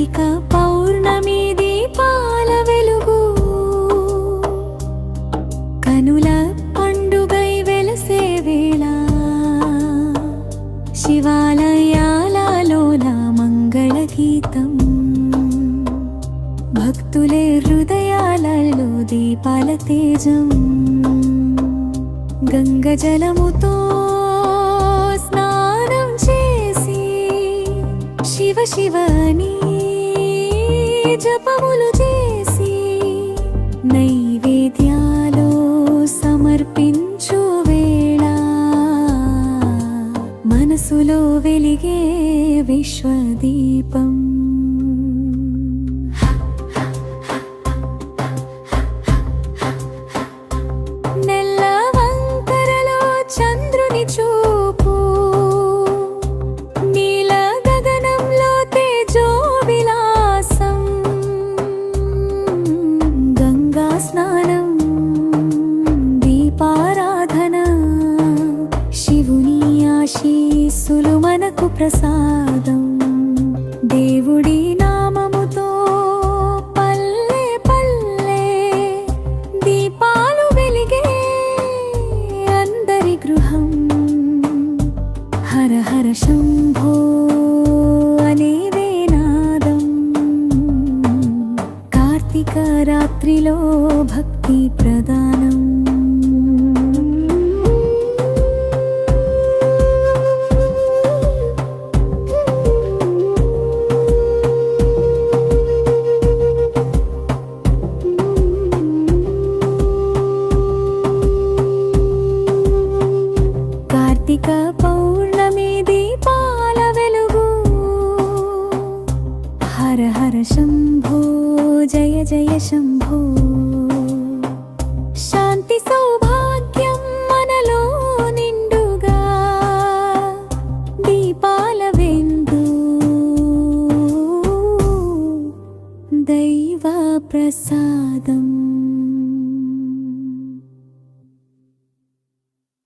కార్తీక పౌర్ణమి దీపాల వెలుగు. కనుల పండుగై వెలసే వేళ. శివాలయాలలోన మంగళ గీతం. భక్తులే హృదయాలలో దీపాల తేజం. గంగ జలముతో స్నానం చేసి శివ శివని జపములు చేసి నైవేద్యాలు సమర్పించు వేళ. మనసులో వెలిగే విశ్వదీపం. స్నానం దీపారాధన. శివుని ఆశీస్సులు మనకు ప్రసాదం. భక్తి ప్రదానం. కార్తీక పౌర్ణమి దీపాల వెలుగు. హర హర శంభో జయ జయ శంభో. प्रसादम्